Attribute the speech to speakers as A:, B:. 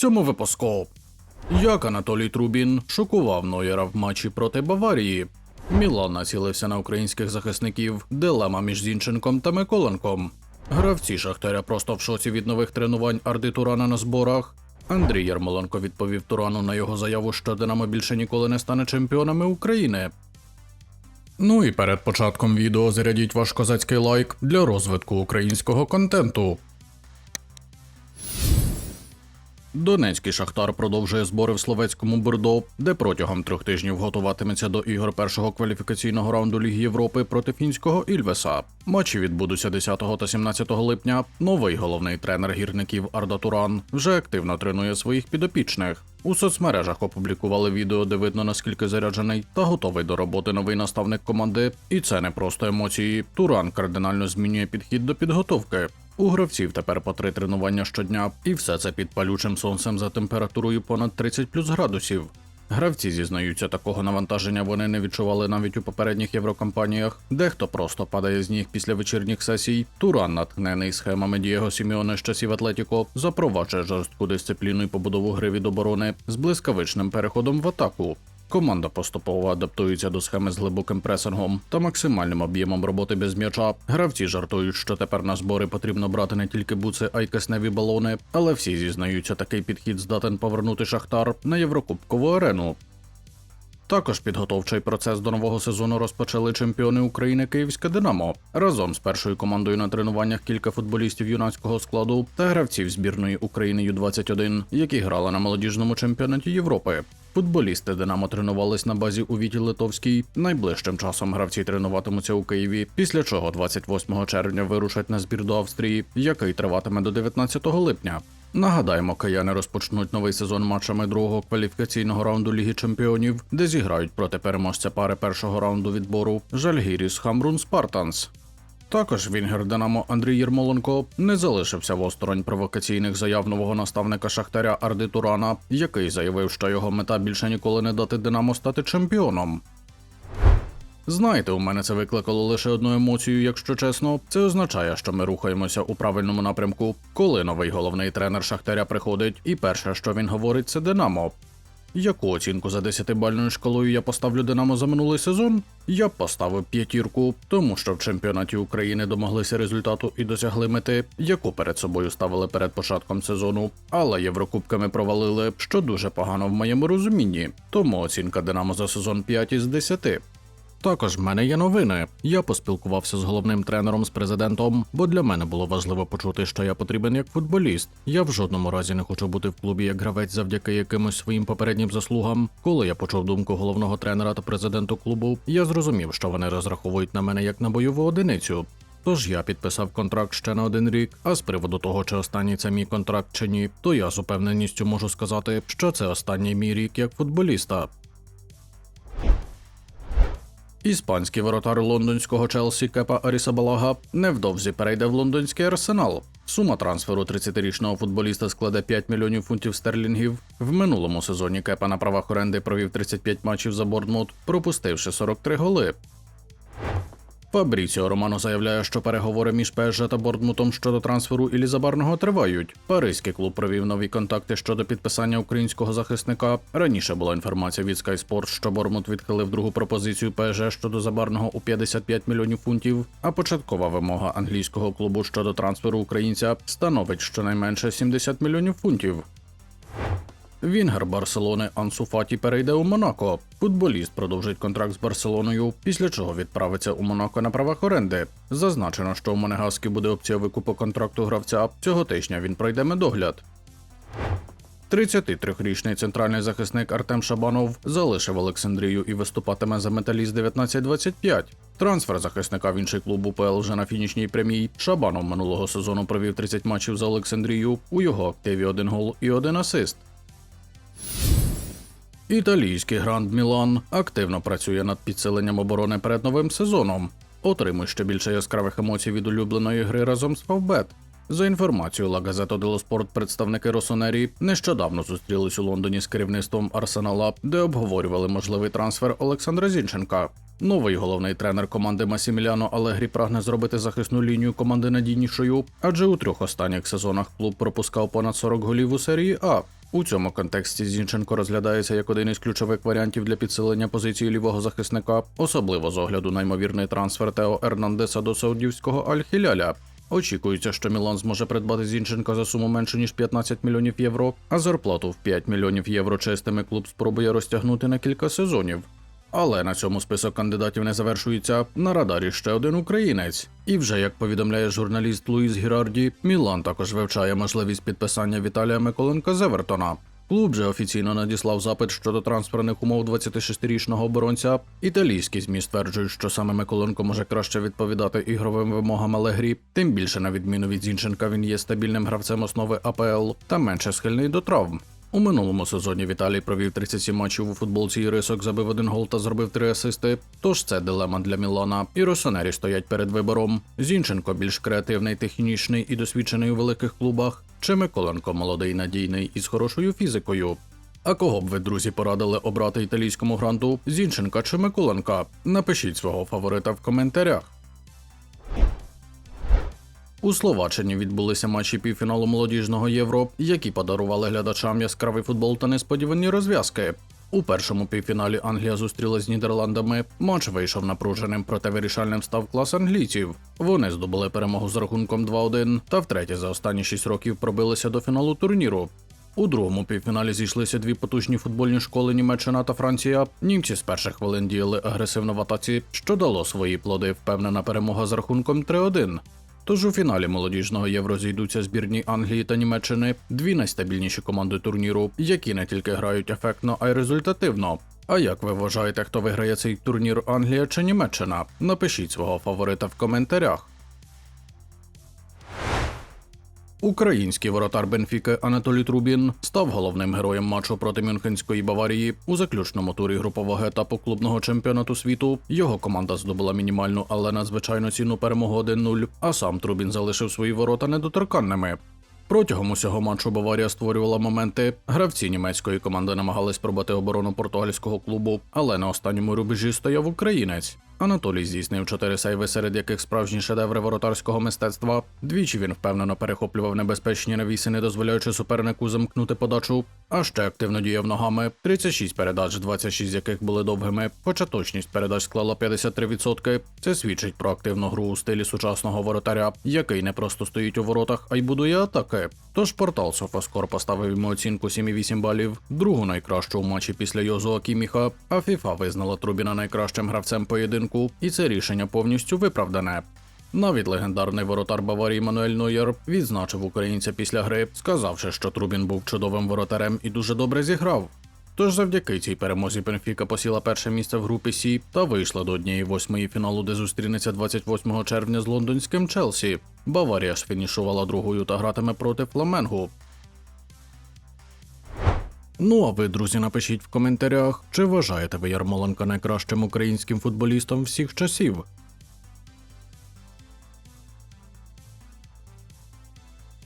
A: цьому випуску. Як Анатолій Трубін шокував Нойера в матчі проти Баварії. Мілан націлився на українських захисників, дилема між Зінченком та Миколенком. Гравці Шахтаря просто в шоці від нових тренувань Арди Турана на зборах. Андрій Ярмоленко відповів Турану на його заяву, що Динамо більше ніколи не стане чемпіонами України. Ну і перед початком відео зарядіть ваш козацький лайк для розвитку українського контенту. Донецький шахтар продовжує збори в словецькому Бордо, де протягом трьох тижнів готуватиметься до ігор першого кваліфікаційного раунду Ліги Європи проти фінського Ільвеса. Матчі відбудуться 10 та 17 липня. Новий головний тренер гірників Арда Туран вже активно тренує своїх підопічних. У соцмережах опублікували відео, де видно наскільки заряджений та готовий до роботи новий наставник команди. І це не просто емоції. Туран кардинально змінює підхід до підготовки. У гравців тепер по три тренування щодня, і все це під палючим сонцем за температурою понад 30 плюс градусів. Гравці зізнаються, такого навантаження вони не відчували навіть у попередніх єврокомпаніях. Дехто просто падає з ніг після вечірніх сесій. Туран, натхнений схемами Дієго Сіміоне з часів Атлетіко, запроваджує жорстку дисципліну і побудову гри від оборони з блискавичним переходом в атаку. Команда поступово адаптується до схеми з глибоким пресингом та максимальним об'ємом роботи без м'яча. Гравці жартують, що тепер на збори потрібно брати не тільки буци, а й кисневі балони, але всі зізнаються, такий підхід здатен повернути Шахтар на Єврокубкову арену. Також підготовчий процес до нового сезону розпочали чемпіони України Київське Динамо. Разом з першою командою на тренуваннях кілька футболістів юнацького складу та гравців збірної України Ю-21, які грали на молодіжному чемпіонаті Європи. Футболісти Динамо тренувались на базі у Віті Литовській. Найближчим часом гравці тренуватимуться у Києві, після чого 28 червня вирушать на збір до Австрії, який триватиме до 19 липня. Нагадаємо, кияни розпочнуть новий сезон матчами другого кваліфікаційного раунду Ліги Чемпіонів, де зіграють проти переможця пари першого раунду відбору Жальгіріс Хамрун Спартанс. Також Вінгер Динамо Андрій Єрмоленко не залишився осторонь провокаційних заяв нового наставника Шахтаря Арди Турана, який заявив, що його мета більше ніколи не дати Динамо стати чемпіоном. Знаєте, у мене це викликало лише одну емоцію, якщо чесно. Це означає, що ми рухаємося у правильному напрямку. Коли новий головний тренер Шахтаря приходить, і перше, що він говорить, це Динамо. Яку оцінку за 10-бальною шкалою я поставлю Динамо за минулий сезон? Я поставив п'ятірку, тому що в чемпіонаті України домоглися результату і досягли мети, яку перед собою ставили перед початком сезону. Але єврокубками провалили, що дуже погано в моєму розумінні. Тому оцінка Динамо за сезон 5 із 10. Також в мене є новини. Я поспілкувався з головним тренером з президентом, бо для мене було важливо почути, що я потрібен як футболіст. Я в жодному разі не хочу бути в клубі як гравець завдяки якимось своїм попереднім заслугам. Коли я почув думку головного тренера та президенту клубу, я зрозумів, що вони розраховують на мене як на бойову одиницю. Тож я підписав контракт ще на один рік. А з приводу того, чи останній це мій контракт чи ні, то я з упевненістю можу сказати, що це останній мій рік як футболіста. Іспанський воротар лондонського Челсі Кепа Арісабалага невдовзі перейде в лондонський арсенал. Сума трансферу 30-річного футболіста складе 5 мільйонів фунтів стерлінгів. В минулому сезоні Кепа на правах оренди провів 35 матчів за Бордмут, пропустивши 43 голи. Фабріціо Романо заявляє, що переговори між ПСЖ та Борнмутом щодо трансферу Ілізабарного тривають. Паризький клуб провів нові контакти щодо підписання українського захисника. Раніше була інформація від Sky Sports, що Бормут відхилив другу пропозицію ПСЖ щодо забарного у 55 мільйонів фунтів. А початкова вимога англійського клубу щодо трансферу українця становить щонайменше 70 мільйонів фунтів. Вінгер Барселони Ансу Фаті перейде у Монако. Футболіст продовжить контракт з Барселоною, після чого відправиться у Монако на правах оренди. Зазначено, що у Монегаскі буде опція викупу контракту гравця. Цього тижня він пройде медогляд. 33-річний центральний захисник Артем Шабанов залишив Олександрію і виступатиме за металіст 1925. Трансфер захисника в інший клуб УПЛ вже на фінішній прямій. Шабанов минулого сезону провів 30 матчів за Олександрію. У його активі один гол і один асист. Італійський гранд Мілан активно працює над підсиленням оборони перед новим сезоном. Отримуй ще більше яскравих емоцій від улюбленої гри разом з Фавбет. За інформацією La Gazzetta dello представники Росонері нещодавно зустрілись у Лондоні з керівництвом Арсенала, де обговорювали можливий трансфер Олександра Зінченка. Новий головний тренер команди Масіміляно Алегрі прагне зробити захисну лінію команди надійнішою, адже у трьох останніх сезонах клуб пропускав понад 40 голів у серії А. У цьому контексті Зінченко розглядається як один із ключових варіантів для підсилення позиції лівого захисника, особливо з огляду на ймовірний трансфер Тео Ернандеса до саудівського Аль-Хіляля. Очікується, що Мілан зможе придбати Зінченка за суму менше ніж 15 мільйонів євро, а зарплату в 5 мільйонів євро чистими клуб спробує розтягнути на кілька сезонів. Але на цьому список кандидатів не завершується. На радарі ще один українець. І вже як повідомляє журналіст Луїс Гірарді, Мілан також вивчає можливість підписання Віталія Миколенка з Евертона. Клуб же офіційно надіслав запит щодо трансферних умов 26-річного оборонця. Італійські змі стверджують, що саме Миколенко може краще відповідати ігровим вимогам Алегрі. Тим більше, на відміну від Зінченка, він є стабільним гравцем основи АПЛ та менше схильний до травм. У минулому сезоні Віталій провів 37 матчів у футболці і рисок, забив один гол та зробив три асисти. Тож це дилема для Мілана. І Росонері стоять перед вибором. Зінченко більш креативний, технічний і досвідчений у великих клубах. Чи Миколенко молодий, надійний і з хорошою фізикою. А кого б ви, друзі, порадили обрати італійському гранту Зінченка чи Миколенка? Напишіть свого фаворита в коментарях. У Словаччині відбулися матчі півфіналу молодіжного євро, які подарували глядачам яскравий футбол та несподівані розв'язки. У першому півфіналі Англія зустрілась з Нідерландами. Матч вийшов напруженим, проте вирішальним став клас англійців. Вони здобули перемогу з рахунком 2-1 та втретє за останні 6 років пробилися до фіналу турніру. У другому півфіналі зійшлися дві потужні футбольні школи Німеччина та Франція. Німці з перших хвилин діяли агресивно в атаці, що дало свої плоди. Впевнена перемога з рахунком 3-1. Тож у фіналі молодіжного євро зійдуться збірні Англії та Німеччини, дві найстабільніші команди турніру, які не тільки грають ефектно, а й результативно. А як ви вважаєте, хто виграє цей турнір Англія чи Німеччина? Напишіть свого фаворита в коментарях. Український воротар Бенфіки Анатолій Трубін став головним героєм матчу проти Мюнхенської Баварії у заключному турі групового етапу клубного чемпіонату світу. Його команда здобула мінімальну, але надзвичайно цінну перемогу 1-0, а сам Трубін залишив свої ворота недоторканними. Протягом усього матчу Баварія створювала моменти. Гравці німецької команди намагались пробити оборону португальського клубу, але на останньому рубежі стояв українець. Анатолій здійснив чотири сейви, серед яких справжні шедеври воротарського мистецтва. Двічі він впевнено перехоплював небезпечні навіси, не дозволяючи супернику замкнути подачу. А ще активно діяв ногами. 36 передач, 26 з яких були довгими. Хоча точність передач склала 53%. Це свідчить про активну гру у стилі сучасного воротаря, який не просто стоїть у воротах, а й будує атаки. Тож портал Софаскор поставив йому оцінку 7,8 балів, другу найкращу у матчі після Йозуа Кіміха, а ФІФА визнала Трубіна найкращим гравцем поєдинку, і це рішення повністю виправдане. Навіть легендарний воротар Баварії Мануель Нойєр відзначив українця після гри, сказавши, що Трубін був чудовим воротарем і дуже добре зіграв. Тож завдяки цій перемозі Бенфіка посіла перше місце в групі Сі та вийшла до однієї восьмої фіналу, де зустрінеться 28 червня з лондонським Челсі. Баварія ж фінішувала другою та гратиме проти Фламенгу. Ну а ви, друзі, напишіть в коментарях, чи вважаєте ви Ярмоленка найкращим українським футболістом всіх часів?